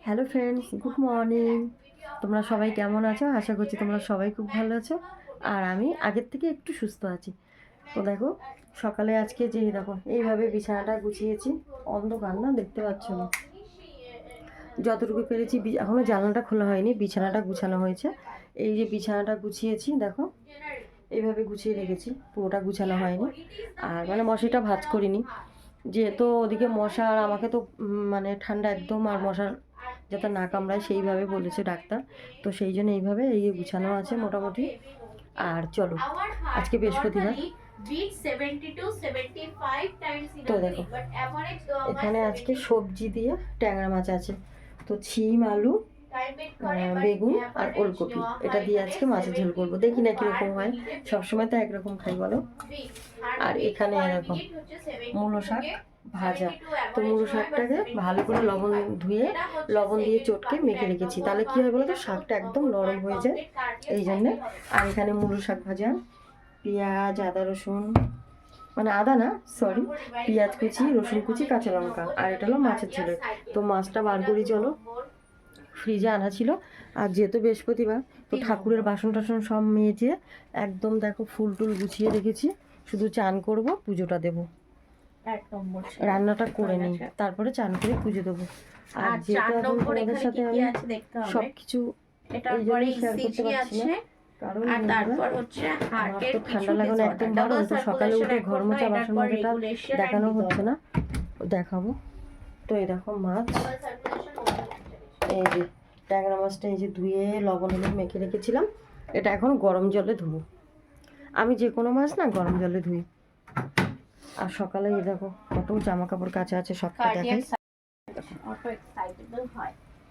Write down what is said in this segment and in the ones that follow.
Hello friends good morning তোমরা সবাই কেমন আছো? আশা করছি তোমরা সবাই খুব ভালো আছো। আর আমি আগের থেকে একটু সুস্থ আছি। তো দেখো, সকালে আজকে যে দেখো, এইভাবে বিছানাটা গুছিয়েছি। অন্ধকার না, দেখতে পাচ্ছ না। যতটুকু পেরেছি, বি- এখনও জানলাটা খোলা হয়নি, বিছানাটা গুছানো হয়েছে। এই যে বিছানাটা গুছিয়েছি, দেখো, এইভাবে গুছিয়ে রেখেছি। পুরোটা গুছানো হয়নি। আর মানে মশারিটা ভাঁজ করিনি। যেহেতু ওদিকে মশা আর আমাকে তো মানে ঠান্ডা একদম আর মশার যাতে না কামড়ায় সেইভাবে বলেছে ডাক্তার। তো সেই জন্য এইভাবে এই গুছানো আছে মোটামুটি। আর চলো, আজকে বৃহস্পতিবার। তো দেখো, এখানে আজকে সবজি দিয়ে ট্যাংরা মাছ আছে। তো ছিম, আলু বেগুন আর ওলকপি এটা দিয়ে আজকে মাছের ঝোল করব। দেখি না কীরকম হয়। সবসময় তো একরকম খাই বলো? আর এখানে এরকম মূলো শাক ভাজা। তো মুড়ো শাকটাকে ভালো করে লবণ ধুয়ে লবণ দিয়ে চটকে মেখে রেখেছি। তাহলে কী হয় বলো তো শাকটা একদম নরম হয়ে যায়। এই জন্যে আর এখানে মুড়ো শাক ভাজা পেঁয়াজ আদা রসুন মানে আদা না সরি পেঁয়াজ কুচি রসুন কুচি কাঁচা লঙ্কা। আর এটা হলো মাছের ঝোলে তো মাছটা বার করি চলো। ফ্রিজে আনা ছিল। আর যেহেতু বৃহস্পতিবার তো ঠাকুরের বাসন টাসন সব মেজে একদম দেখো ফুল টুল গুছিয়ে রেখেছি। শুধু চান করব পুজোটা দেবো। রান্নাটা করে নিই। তারপরে চান করে পুজো দেবো। আর যেহেতু এখন তোমাদের সাথে আমি সব কিছু এই পরে জন্যই করতে পারছি না। কারণ আর বন্ধুরা, তারপর হচ্ছে আমার হার্টের তো ঠান্ডা লাগানো একদম বারণ তো সকালে উঠে ঘর না, মোছা বাসন মাজাটা দেখানো হচ্ছে না। দেখাবো। তো এই দেখো মাছ। এই যে ট্যাংরা মাছটা এই যে ধুয়ে লবণ হলুদ মেখে রেখেছিলাম। এটা এখন গরম জলে ধুবো। আমি যে কোনো মাছ না গরম জলে ধুই। আর সকালে এই দেখো কত জামা কাপড় কাচা আছে সবটা দেখাই।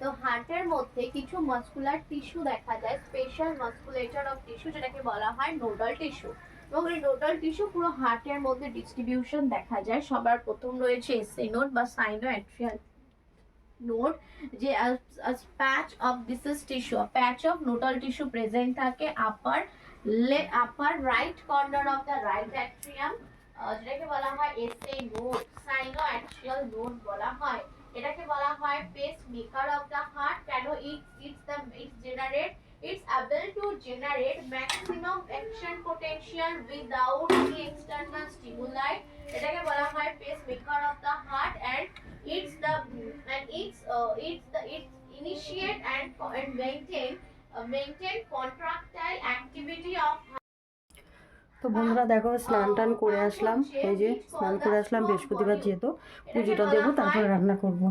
তো হার্টের মধ্যে কিছু মাসকুলার টিস্যু দেখা যায় স্পেশাল মাসকুলেটর অফ টিস্যু যেটাকে বলা হয় নোডাল টিস্যু এবং এই নোডাল টিস্যু পুরো হার্টের মধ্যে ডিস্ট্রিবিউশন দেখা যায়। সবার প্রথম রয়েছে এসএ নোড বা সাইনো অ্যাট্রিয়াল নোড যে patch of this tissue patch of nodal tissue present থাকে আপার লে upper right corner of the right atrium যেটাকে বলা হয় SA node sino atrial node বলা হয়। এটাকে বলা হয় pacemaker of the heart কেন it it's the it's generate it's able to generate maximum action potential without any external stimuli এটাকে বলা হয় pacemaker of the heart and it's the and it's it's the it's initiate and and maintain uh, maintain contractile activity of তো বন্ধুরা দেখো স্নান টান করে আসলাম। এই যে স্নান করে আসলাম বৃহস্পতিবার যেহেতু। পুজোটা দেবো তারপরে রান্না করব।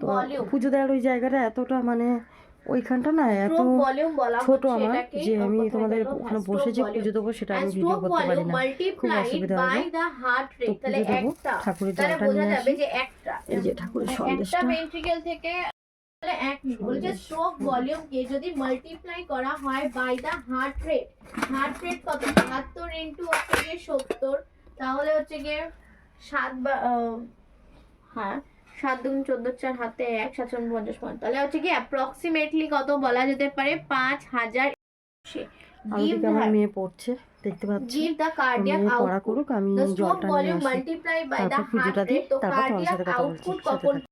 তো পুজো দেওয়ার ওই জায়গাটা এতটা মানে ওইখানটা না এত ছোট আমার যে আমি তোমাদের ওখানে হ্যাঁ, বসে যে পুজো দেবো সেটা আমি ভিডিও করতে পারি না। খুব অসুবিধা হবে। তো পুজো দেবো একটা। ঠাকুরের জলটা নিয়ে আসি। এই যে ঠাকুরের সন্দেশটা। থেকে তাহলে এক বলছে স্ট্রোক ভলিউম যদি মাল্টিপ্লাই করা হয় by the heart rate heart rate কত? বাহাত্তর ইন্টু হচ্ছে গিয়ে সত্তর। তাহলে হচ্ছে গিয়ে সাত বা হ্যাঁ সাত দুগুণ চোদ্দ চার হাতে এক সাত চুন পঞ্চাশ পঞ্চাশ তাহলে হচ্ছে কি অ্যাপ্রক্সিমেটলি কত বলা যেতে পারে? পাঁচ হাজার আমার মেয়ে পড়ছে দেখতে পাচ্ছি মেয়ে পড়া করুক আমি জলটা নিয়ে আসি। multiplied by the তারপর পুজোটা দিই তারপর তোমার সাথে কথা বলছি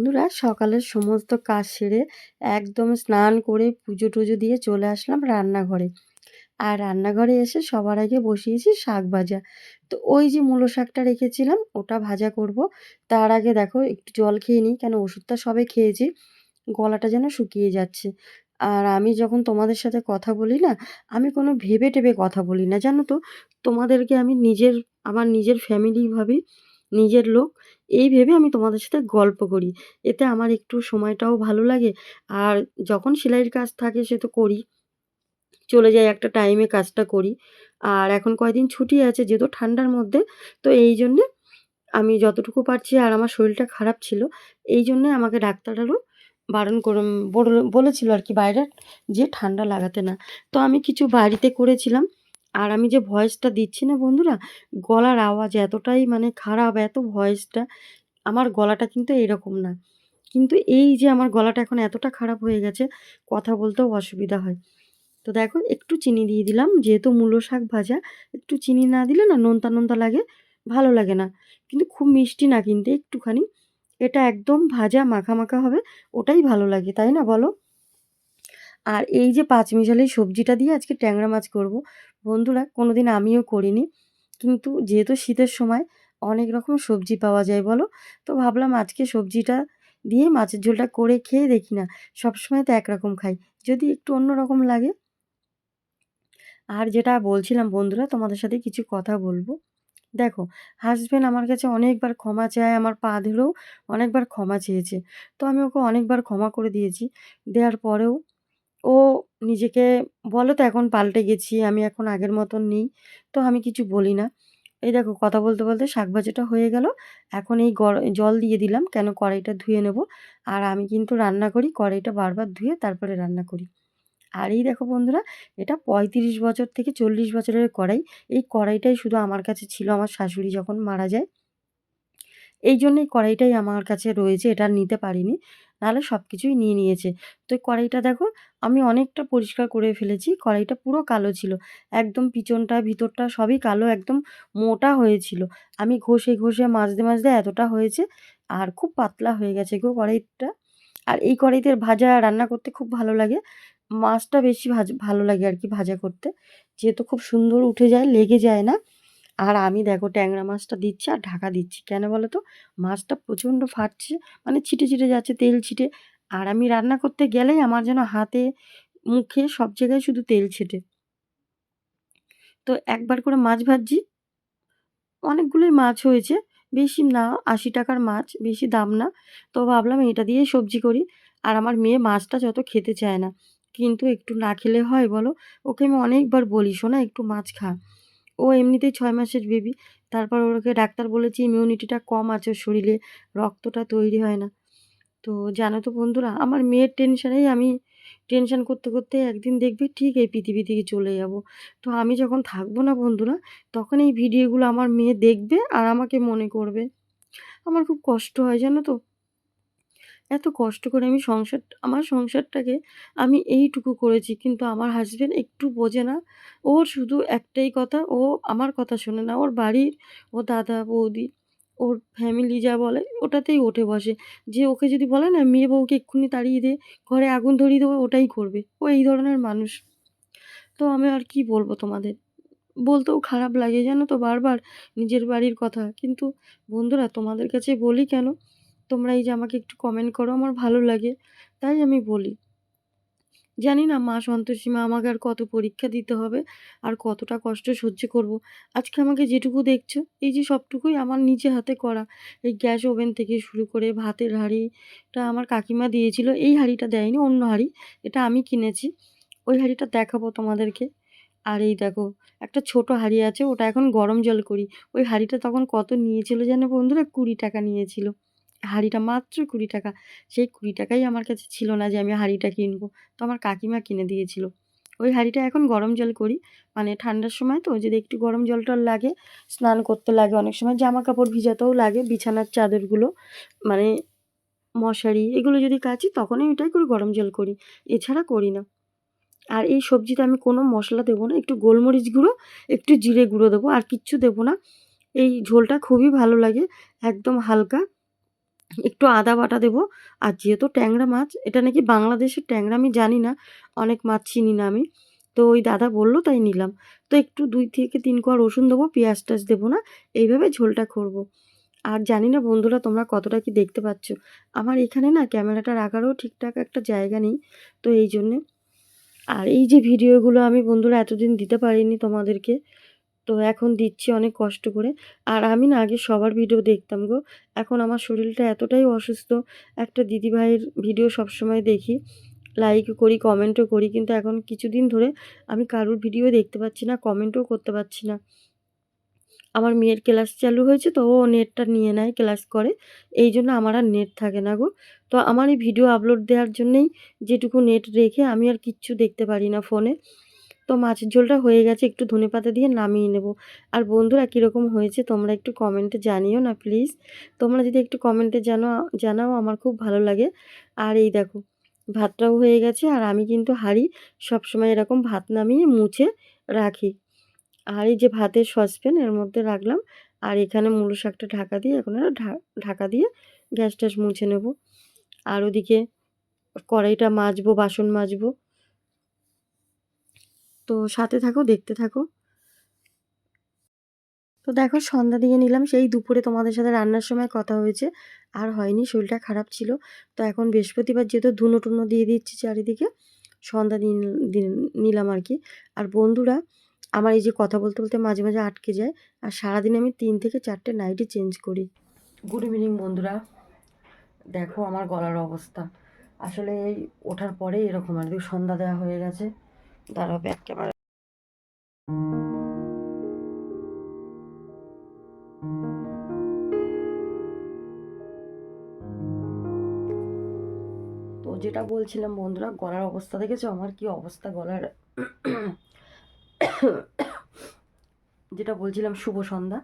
বন্ধুরা, সকালের সমস্ত কাজ সেরে একদম স্নান করে পুজো টুজো দিয়ে চলে আসলাম রান্নাঘরে। আর রান্নাঘরে এসে সবার আগে বসিয়েছি শাক ভাজা। তো ওই যে মূলো শাকটা রেখেছিলাম, ওটা ভাজা করব। তার আগে দেখো, একটু জল খেয়ে নিই, কেন ওষুধটা সবে খেয়েছি, গলাটা যেন শুকিয়ে যাচ্ছে। আর আমি যখন তোমাদের সাথে কথা বলি না, আমি কোনো ভেবে টেবে কথা বলি না, জানো তো? তোমাদেরকে আমি নিজের, আমার নিজের ফ্যামিলি ভাবি। নিজের লোক। এই ভেবে আমি তোমাদের সাথে গল্প করি। এতে আমার একটু সময়টাও ভালো লাগে। আর যখন সেলাইয়ের কাজ থাকে সে তো করি। চলে যাই একটা টাইমে কাজটা করি। আর এখন কয়দিন ছুটি আছে যেহেতু ঠান্ডার মধ্যে, তো এই জন্যে আমি যতটুকু পারছি আর আমার শরীরটা খারাপ ছিল, এই জন্যে আমাকে ডাক্তারবাবু বারণ করে বলেছিল আর কি বাইরে যে ঠান্ডা লাগাতে না। তো আমি কিছু বাড়িতে করেছিলাম। আর আমি যে ভয়েসটা দিচ্ছি না বন্ধুরা, গলার আওয়াজ এতটাই মানে খারাপ, এত ভয়েসটা আমার গলাটা কিন্তু এরকম না। কিন্তু এই যে আমার গলাটা এখন এতটা খারাপ হয়ে গেছে, কথা বলতেও অসুবিধা হয়। তো দেখো একটু চিনি দিয়ে দিলাম। যেহেতু মূলো শাক ভাজা, একটু চিনি না দিলে না নোনতা, নোনতা লাগে, ভালো লাগে না। কিন্তু খুব মিষ্টি না কিন্তু একটুখানি। এটা একদম ভাজা মাখা, মাখা হবে, ওটাই ভালো লাগে, তাই না বলো? আর এই যে পাঁচমিশালি সবজিটা দিয়ে আজকে ট্যাংরা মাছ করব। বন্ধুরা কোনোদিন আমিও করিনি। কিন্তু যেহেতু শীতের সময় অনেক রকম সবজি পাওয়া যায় বলো? তো ভাবলাম আজকে সবজিটা দিয়ে মাছের ঝোলটা করে খেয়ে দেখি না। সবসময় তো একরকম খাই। যদি একটু অন্য রকম লাগে। আর যেটা বলছিলাম বন্ধুরা তোমাদের সাথে কিছু কথা বলব। দেখো হাসব্যান্ড আমার কাছে অনেকবার ক্ষমা চায়, আমার পা ধরেও অনেকবার ক্ষমা চেয়েছে। তো আমি ওকে অনেকবার ক্ষমা করে দিয়েছি। দেওয়ার পরেও ও নিজেকে বলো তো এখন পাল্টে গেছি, আমি এখন আগের মতন নেই। তো আমি কিছু বলি না। এই দেখো কথা বলতে, বলতে শাক ভাজাটা হয়ে গেল। এখন এই জল দিয়ে দিলাম কেন কড়াইটা ধুয়ে নেব। আর আমি কিন্তু রান্না করি কড়াইটা বারবার ধুয়ে তারপরে রান্না করি। আর এই দেখো বন্ধুরা এটা ৩৫ বছর থেকে ৪০ বছরের কড়াই। এই কড়াইটাই শুধু আমার কাছে ছিল আমার শাশুড়ি যখন মারা যায়। এই জন্যই কড়াইটাই আমার কাছে রয়েছে, এটা নিতে পারিনি। নাহলে সব কিছুই নিয়ে নিয়েছে। তো কড়াইটা দেখো আমি অনেকটা পরিষ্কার করে ফেলেছি। কড়াইটা পুরো কালো ছিল। একদম পিছনটা, ভিতরটা সবই কালো একদম মোটা হয়েছিল। আমি ঘষে, ঘষে মাজতে, মাজতে এতটা হয়েছে। আর খুব পাতলা হয়ে গেছে গো কড়াইটা। আর এই কড়াইতে ভাজা রান্না করতে খুব ভালো লাগে। মাছটা বেশি ভাজ ভালো লাগে আর কি ভাজা করতে। যেহেতু খুব সুন্দর উঠে যায়, লেগে যায় না। আর আমি দেখো ট্যাংরা মাছটা দিচ্ছি আর ঢাকা দিচ্ছি। কেন বলো তো? মাছটা প্রচণ্ড ফাটছে, মানে ছিটে, ছিটে যাচ্ছে তেল ছিটে। আর আমি রান্না করতে গেলেই আমার যেন হাতে, মুখে সব জায়গায় শুধু তেল ছেটে। তো একবার করে মাছ ভাজছি। অনেকগুলোই মাছ হয়েছে। বেশি না আশি টাকার মাছ, বেশি দাম না। তো ভাবলাম এটা দিয়েই সবজি করি। আর আমার মেয়ে মাছটা যত খেতে চায় না। কিন্তু একটু না খেলে হয় বলো? ওকে আমি অনেকবার বলি, শোনা একটু মাছ খা।" ও এমনিতেই ছয় মাসের বেবি। তারপর ওকে ডাক্তার বলেছে ইমিউনিটিটা কম আছে শরীরে, রক্তটা তৈরি হয় না। তো জানো তো বন্ধুরা আমার মেয়ের টেনশনেই আমি টেনশন করতে, করতে একদিন দেখবে ঠিক এই পৃথিবী থেকে চলে যাব। তো আমি যখন থাকব না বন্ধুরা, তখন এই ভিডিওগুলো আমার মেয়ে দেখবে আর আমাকে মনে করবে। আমার খুব কষ্ট হয় জানো তো? এত কষ্ট করে আমি সংসার আমার সংসারটাকে আমি এইটুকু করেছি কিন্তু আমার হাজব্যান্ড একটু বোঝে না। ওর শুধু একটাই কথা ও আমার কথা শোনে না। ওর বাড়ির ও দাদা, বৌদি, ওর ফ্যামিলি যা বলে ওটাতেই ওঠে বসে। যে ওকে যদি বলে না মেয়ে বউকে এক্ষুনি তাড়িয়ে দে, ঘরে আগুন ধরিয়ে দেবো ওটাই করবে। ও এই ধরনের মানুষ। তো আমি আর কি বলব তোমাদের? বলতেও খারাপ লাগে জানো তো বারবার নিজের বাড়ির কথা। কিন্তু বন্ধুরা তোমাদের কাছে বলি কেন? তোমরা এই যে আমাকে একটু কমেন্ট করো, আমার ভালো লাগে। তাই আমি বলি। জানি না মা সন্তোষী, মা আমাকে আর কত পরীক্ষা দিতে হবে আর কতটা কষ্ট সহ্য করব। আজকে আমাকে যেটুকু দেখছ, এই যে সবটুকুই আমার নিজে হাতে করা। এই গ্যাস ওভেন থেকে শুরু করে ভাতের হাঁড়িটা আমার কাকিমা দিয়েছিল। এই হাঁড়িটা দেয়নি, অন্য হাঁড়ি। এটা আমি কিনেছি। ওই হাঁড়িটা দেখাবো তোমাদেরকে। আর এই দেখো, একটা ছোট হাঁড়ি আছে, ওটা এখন গরম জল করি। ওই হাঁড়িটা তখন কত নিয়েছিল জানো বন্ধুরা? ৳২০ নিয়েছিল। হাঁড়িটা মাত্র ৳২০ সেই ৳২০ আমার কাছে ছিল না যে আমি হাঁড়িটা কিনবো। তো আমার কাকিমা কিনে দিয়েছিল। ওই হাঁড়িটা এখন গরম জল করি। মানে ঠান্ডার সময় তো যদি একটু গরম জল টল লাগে, স্নান করতে লাগে অনেক সময় জামা কাপড় ভিজাতেও লাগে বিছানার চাদরগুলো মানে মশারি এগুলো যদি কাচি তখনই ওইটাই করে গরম জল করি। এছাড়া করি না। আর এই সবজিতে আমি কোনো মশলা দেবো না। একটু গোলমরিচ গুঁড়ো, একটু জিরে গুঁড়ো দেবো আর কিচ্ছু দেবো না। এই ঝোলটা খুবই ভালো লাগে। একদম হালকা। একটু আদা বাটা দেবো। আর যেহেতু ট্যাংরা মাছ, এটা নাকি বাংলাদেশের ট্যাংরা আমি জানি না। অনেক মাছ চিনি না আমি। তো ওই দাদা বলল তাই নিলাম। তো একটু দুই থেকে তিন কোয়া রসুন দেবো, পেঁয়াজ টেয়াজ দেবো না। এইভাবে ঝোলটা করব। আর জানি না বন্ধুরা তোমরা কতটা কি দেখতে পাচ্ছ। আমার এখানে না ক্যামেরাটা রাখারও ঠিকঠাক একটা জায়গা নেই। তো এই জন্যে। আর এই যে ভিডিওগুলো আমি বন্ধুরা এতদিন দিতে পারিনি তোমাদেরকে। তো এখন দিচ্ছি অনেক কষ্ট করে। আর আমি না আগে সবার ভিডিও দেখতাম গো। এখন আমার শরীরটা এতটাই অসুস্থ, একটা দিদিভাইয়ের ভিডিও সবসময় দেখি। লাইকও করি, কমেন্টও করি। কিন্তু এখন কিছুদিন ধরে আমি কারোর ভিডিও দেখতে পাচ্ছি না, কমেন্টও করতে পারছি না। আমার মেয়ের ক্লাস চালু হয়েছে তো ও নেটটা নিয়ে নেয়, ক্লাস করে। এই জন্য আমার আর নেট থাকে না গো। তো আমার এই ভিডিও আপলোড দেওয়ার জন্যেই যেটুকু নেট রেখে আমি আর কিচ্ছু দেখতে পারি না ফোনে। তো মাছের ঝোলটা হয়ে গেছে, একটু ধনেপাতা দিয়ে নামিয়ে নেব। আর বন্ধুরা, কীরকম হয়েছে তোমরা একটু কমেন্টে জানিও না প্লিজ তোমরা যদি একটু কমেন্টে জানো, জানাও, আমার খুব ভালো লাগে। আর এই দেখো, ভাতটাও হয়ে গেছে, আর আমি কিন্তু হাঁড়ি সবসময় এরকম ভাত নামিয়ে মুছে রাখি। আর এই যে ভাতের সসপ্যান এর মধ্যে রাখলাম। আর এখানে মূলো শাকটা ঢাকা দিয়ে, এখন ঢাকা দিয়ে গ্যাস ট্যাস মুছে নেব। আর ওদিকে কড়াইটা মাজবো, বাসন মাজবো। তো সাথে থাকো, দেখতে থাকো। তো দেখো, সন্ধ্যা দিয়ে নিলাম, সেই দুপুরে তোমাদের সাথে রান্নার সময় কথা হয়েছে, আর হয়নি, শরীরটা খারাপ ছিল। তো এখন বৃহস্পতিবার যেহেতু ধুনো টুনো দিয়ে দিচ্ছি চারিদিকে, সন্ধ্যা দিয়ে নিলাম আর কি। আর বন্ধুরা, আমার এই যে কথা বলতে বলতে মাঝে মাঝে আটকে যায়, আর সারাদিন আমি তিন থেকে চারটে নাইটি চেঞ্জ করি। গুড ইভিনিং বন্ধুরা। দেখো, আমার গলার অবস্থা। আসলে ওঠার পরে এরকম আর কি, সন্ধ্যা দেওয়া হয়ে গেছে। দাঁড়াও ব্যাক ক্যামেরা তো যেটা বলছিলাম বন্ধুরা, গলার অবস্থা দেখেছ? আমার কি অবস্থা গলার? যেটা বলছিলাম, শুভ সন্ধ্যা।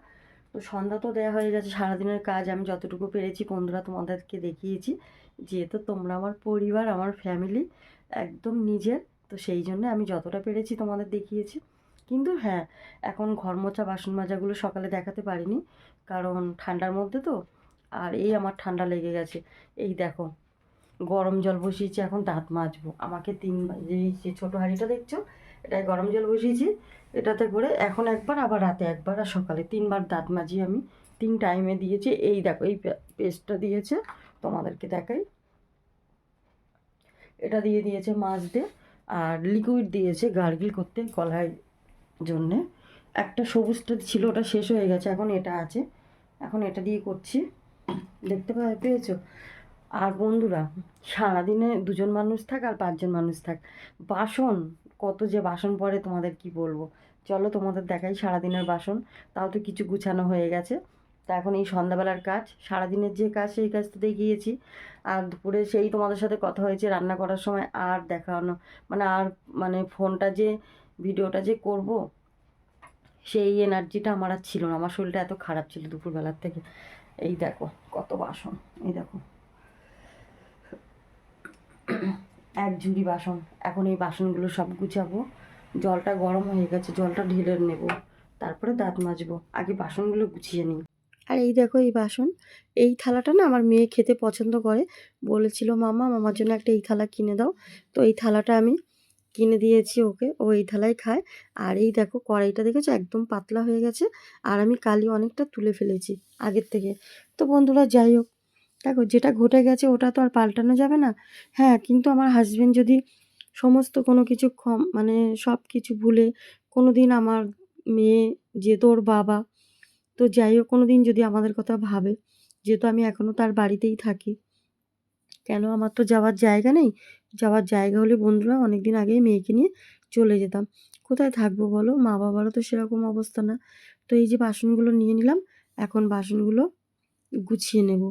তো সন্ধ্যা তো দেওয়া হয়ে গেছে, সারাদিনের কাজ আমি যতটুকু পেরেছি বন্ধুরা তোমাদেরকে দেখিয়েছি। যেহেতু তোমরা আমার পরিবার, আমার ফ্যামিলি একদম নিজের তো সেই জন্য আমি যতটা পেরেছি তোমাদের দেখিয়েছি। কিন্তু হ্যাঁ এখন ঘর মোছা বাসন মাজাগুলো সকালে দেখাতে পারিনি, কারণ ঠান্ডার মধ্যে তো, আর এই আমার ঠান্ডা লেগে গেছে। এই দেখো, গরম জল বসিয়েছি, এখন দাঁত মাজবো। আমাকে তিন এই যে ছোটো হাঁড়িটা দেখছ, এটায় গরম জল বসিয়েছি, এটাতে করে এখন একবার, আবার রাতে একবার, আর সকালে তিনবার দাঁত মাজি আমি। তিন টাইমে দিয়েছি, এই দেখো, এই পেস্টটা দিয়েছে, তোমাদেরকে দেখাই। এটা দিয়ে দিয়েছে মাজতে। আর লিকুইড দিয়েছে গার্গিল করতে গলায় জন্যে। একটা সবুজটা ছিল, ওটা শেষ হয়ে গেছে, এখন এটা আছে। এখন এটা দিয়ে করছি। দেখতে পেয়েছ? আর বন্ধুরা, সারাদিনে দুজন মানুষ থাক আর পাঁচজন মানুষ থাক। বাসন, কত যে বাসন পড়ে তোমাদের কি বলব? চলো তোমাদের দেখাই সারাদিনের বাসন। তাও তো কিছু গুছানো হয়ে গেছে। তা এখন এই সন্ধ্যাবেলার কাজ। সারাদিনের যে কাজ, সেই কাজ তো দেখিয়েছি আর দুপুরে সেই তোমাদের সাথে কথা হয়েছে রান্না করার সময়। আর দেখানো মানে আর মানে ফোনটা যে, ভিডিওটা যে করব, সেই এনার্জিটা আমার আর ছিল না। আমার শরীরটা এত খারাপ ছিল দুপুরবেলার থেকে। এই দেখো, কত বাসন, এই দেখো। এক ঝুড়ি বাসন। এখন এই বাসনগুলো সব গুছাবো। জলটা গরম হয়ে গেছে, জলটা ঢেলে নেব। তারপরে দাঁত মাজবো। আগে বাসনগুলো গুছিয়ে নিই। আর এই দেখো, এই বাসন। এই থালাটা না আমার মেয়ে খেতে পছন্দ করে। বলেছিল, মামা, মামার জন্য একটা এই থালা কিনে দাও। তো এই থালাটা আমি কিনে দিয়েছি ওকে। ও এই থালায় খায়। আর এই দেখো, কড়াইটা দেখেছ? একদম পাতলা হয়ে গেছে। আর আমি কালি অনেকটা তুলে ফেলেছি আগের থেকে। তো বন্ধুরা, যাই হোক। দেখো, যেটা ঘটে গেছে, ওটা তো আর পাল্টানো যাবে না। হ্যাঁ কিন্তু আমার হাজবেন্ড যদি সমস্ত কোনো কিছু মানে সব কিছু ভুলে কোনো দিন আমার মেয়ে যে তোর বাবা তো যাই হোক কোনো দিন যদি আমাদের কথা ভাবে, যেহেতু আমি এখনও তার বাড়িতেই থাকি। কেন? আমার তো যাওয়ার জায়গা নেই। যাওয়ার জায়গা হলে বন্ধুরা অনেক দিন আগেই মেয়েকে নিয়ে চলে যেতাম। কোথায় থাকব বলো? মা বাবারও তো সেরকম অবস্থা না। তো এই যে বাসনগুলো নিয়ে নিলাম, এখন বাসনগুলো গুছিয়ে নেব।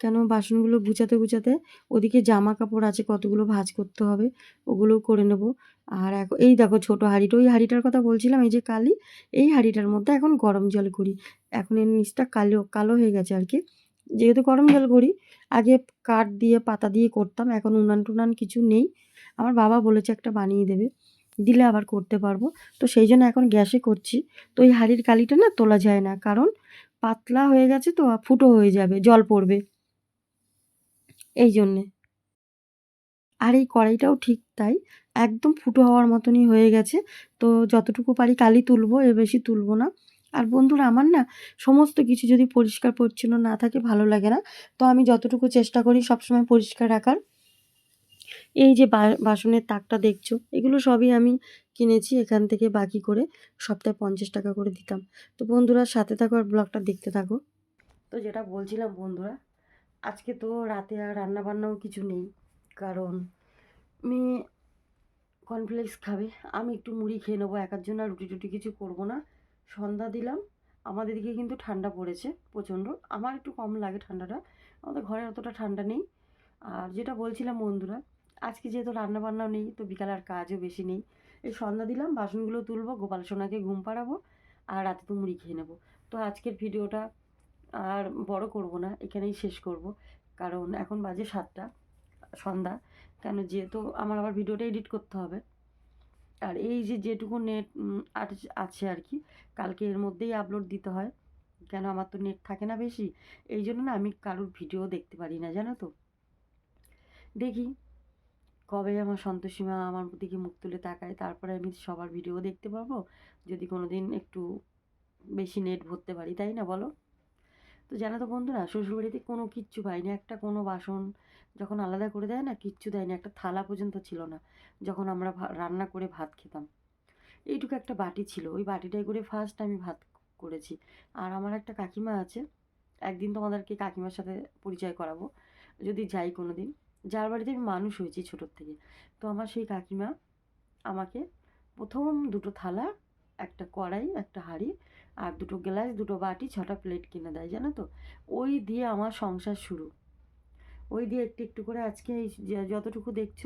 কেন? বাসনগুলো গুছাতে গুছাতে ওদিকে জামা কাপড় আছে, কতগুলো ভাঁজ করতে হবে, ওগুলোও করে নেব। আর এখন এই দেখো ছোটো হাঁড়িটা, ওই হাঁড়িটার কথা বলছিলাম, এই যে কালি, এই হাঁড়িটার মধ্যে এখন গরম জল করি। এখন এর নিচটা কালো কালো হয়ে গেছে আর কি। যেহেতু গরম জল করি, আগে কাঠ দিয়ে, পাতা দিয়ে করতাম, এখন উনান টুনান কিছু নেই। আমার বাবা বলেছে একটা বানিয়ে দেবে, দিলে আবার করতে পারব। তো সেই জন্য এখন গ্যাসে করছি। তো এই হাঁড়ির কালিটা না তোলা যায় না, কারণ পাতলা হয়ে গেছে তো ফুটো হয়ে যাবে, জল পড়বে। এই জন্যে। আর এই কড়াইটাও ঠিক তাই। একদম ফুটো হওয়ার মতনই হয়ে গেছে। তো যতটুকু পারি কালি তুলবো, এর বেশি তুলবো না। আর বন্ধুরা, আমার না সমস্ত কিছু যদি পরিষ্কার পরিচ্ছন্ন না থাকে, ভালো লাগে না। তো আমি যতটুকু চেষ্টা করি সবসময় পরিষ্কার রাখার। এই যে বাসনের তাকটা দেখছ, এগুলো সবই আমি কিনেছি এখান থেকে বাকি করে সপ্তাহে পঞ্চাশ টাকা করে দিতাম। তো বন্ধুরা, সাথে থাকো আর ব্লগটা দেখতে থাকো। তো যেটা বলছিলাম বন্ধুরা, আজকে তো রাতে আর রান্না বান্নাও কিছু নেই। কারণ মেয়ে কর্নফ্লেক্স খাবে। আমি একটু মুড়ি খেয়ে নেব একার জন্য আর রুটি টুটি কিছু করব না। সন্ধ্যা দিলাম, আমাদের দিকে কিন্তু ঠান্ডা পড়েছে প্রচণ্ড। আমার একটু কম লাগে ঠান্ডাটা, আমাদের ঘরে অতটা ঠান্ডা নেই। আর যেটা বলছিলাম বন্ধুরা, আজকে যেহেতু রান্না বান্নাও নেই, তো বিকালে আর কাজও বেশি নেই। এই সন্ধ্যা দিলাম, বাসনগুলো তুলবো, গোপাল সোনাকে ঘুম পাড়াবো আর রাতে তো মুড়ি খেয়ে নেব। তো আজকের ভিডিওটা আর বড় করব না, এখানেই শেষ করব। কারণ এখন বাজে সাতটা। সন্ধ্যা। কেন যেহেতু আমার আবার ভিডিওটা এডিট করতে হবে। আর এই যে যেটুকু নেট আছে আর কি, কালকে এর মধ্যেই আপলোড দিতে হয়। কেন আমার তো নেট থাকে না বেশি? এই জন্য না আমি কারোর ভিডিও দেখতে পারি না, জানো তো। দেখি, কবে আমার সন্তোষীমা আমার দিকে মুখ তুলে তাকায়, তারপরে আমি সবার ভিডিও দেখতে পাবো যদি কোনো দিন একটু বেশি নেট ভরতে পারি, তাই না বলো? তো জানো তো বন্ধুরা, শ্বশুরবাড়িতে কোনো কিচ্ছু পাইনি। একটা কোনো বাসন যখন আলাদা করে দেয় না, কিচ্ছু দেয়নি একটা থালা পর্যন্ত ছিল না, যখন আমরা রান্না করে ভাত খেতাম। এইটুকু একটা বাটি ছিল, ওই বাটিটাই করে ফার্স্ট আমি ভাত করেছি। আর আমার একটা কাকিমা আছে, একদিন তোমাদেরকে কাকিমার সাথে পরিচয় করাবো, যদি যাই কোনো দিন যার বাড়িতে আমি মানুষ হয়েছি ছোটোর থেকে। তো আমার সেই কাকিমা আমাকে প্রথম দুটো থালা, একটা কড়াই, একটা হাঁড়ি আর দুটো গ্লাস, দুটো বাটি, ছটা প্লেট কিনে দেয়, জানো তো? ওই দিয়ে আমার সংসার শুরু। ওই দিয়ে একটু একটু করে আজকে এই যতটুকু দেখছ,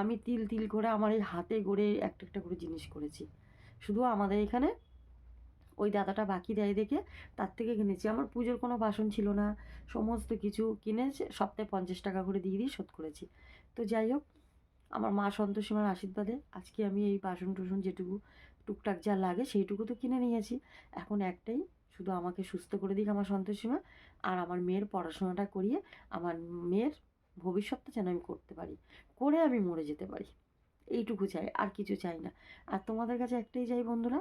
আমি তিল তিল করে আমার এই হাতে গড়ে একটা একটা করে জিনিস করেছি। শুধু আমাদের এখানে ওই দাদাটা বাকি দেয় দেখে, তার থেকে কিনেছি। আমার পুজোর কোনো বাসন ছিল না, সমস্ত কিছু কিনেছে সপ্তাহে পঞ্চাশ টাকা করে দিয়ে দিয়ে শোধ করেছি। তো যাই হোক, আমার মা সন্তোষীমার আশীর্বাদে আজকে আমি এই বাসন টুসন যেটুকু, টুকটাক যা লাগে সেইটুকু তো কিনে নিয়েছি। এখন একটাই, শুধু আমাকে সুস্থ করে দিক আমার সন্তোষীমা আর আমার মেয়ের পড়াশোনাটা করিয়ে আমার মেয়ের ভবিষ্যৎটা যেন আমি করতে পারি, করে আমি মরে যেতে পারি। এইটুকু চাই, আর কিছু চাই না। আর তোমাদের কাছে একটাই চাই বন্ধুরা,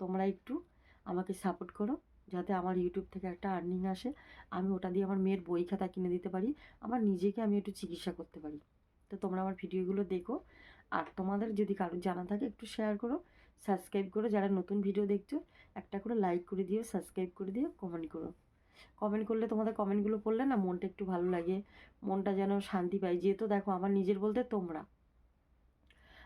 তোমরা একটু আমাকে সাপোর্ট করো, যাতে আমার ইউটিউব থেকে একটা আর্নিং আসে। আমি ওটা দিয়ে আমার মেয়ের বই খাতা কিনে দিতে পারি, আমার নিজেকে আমি একটু চিকিৎসা করতে পারি। তো তোমরা আমার ভিডিওগুলো দেখো, আর তোমাদের যদি কারোর জানা থাকে একটু শেয়ার করো সাবস্ক্রাইব করো। যারা নতুন ভিডিও দেখছ, একটা করে লাইক করে দিও সাবস্ক্রাইব করে দিও কমেন্ট করো। কমেন্ট করলে, তোমাদের কমেন্টগুলো পড়লে না মনটা একটু ভালো লাগে। মনটা যেন শান্তি পায়। যেহেতু দেখো, আমার নিজের বলতে তোমরা।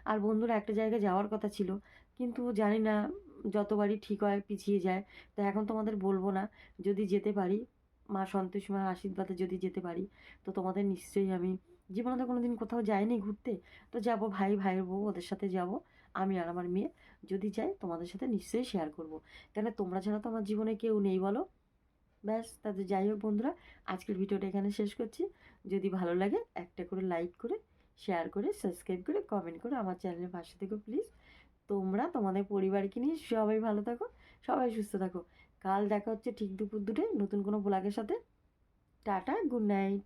আর বন্ধুরা, একটা জায়গায় যাওয়ার কথা ছিল। কিন্তু জানি না যতবারই ঠিক হয়, পিছিয়ে যায়। তো এখন তোমাদের বলব না, যদি যেতে পারি, মা সন্তোষ মার আশীর্বাদে যদি যেতে পারি, তো তোমাদের নিশ্চয়ই আমি জীবনে তো কোনো দিন কোথাও যাইনি ঘুরতে। তো যাব ভাই, ভাইয়ের বউ, ওদের সাথে যাব, আমি আর আমার মেয়ে। যদি যাই, তোমাদের সাথে নিশ্চয়ই শেয়ার করব। কেন, তোমরা ছাড়া তো আমার জীবনে কেউ নেই, বলো? ব্যাস তাতে যাই হোক বন্ধুরা, আজকের ভিডিওটা এখানে শেষ করছি। যদি ভালো লাগে, একটা করে লাইক করে শেয়ার করে সাবস্ক্রাইব করে কমেন্ট করে আমার চ্যানেলের পাশে থেকো প্লিজ তোমরা তোমাদের পরিবারকে নিয়ে সবাই ভালো থাকো, সবাই সুস্থ থাকো। কাল দেখা হচ্ছে ঠিক দুপুর দুটোয় নতুন কোনো ব্লগের সাথে। Tata good night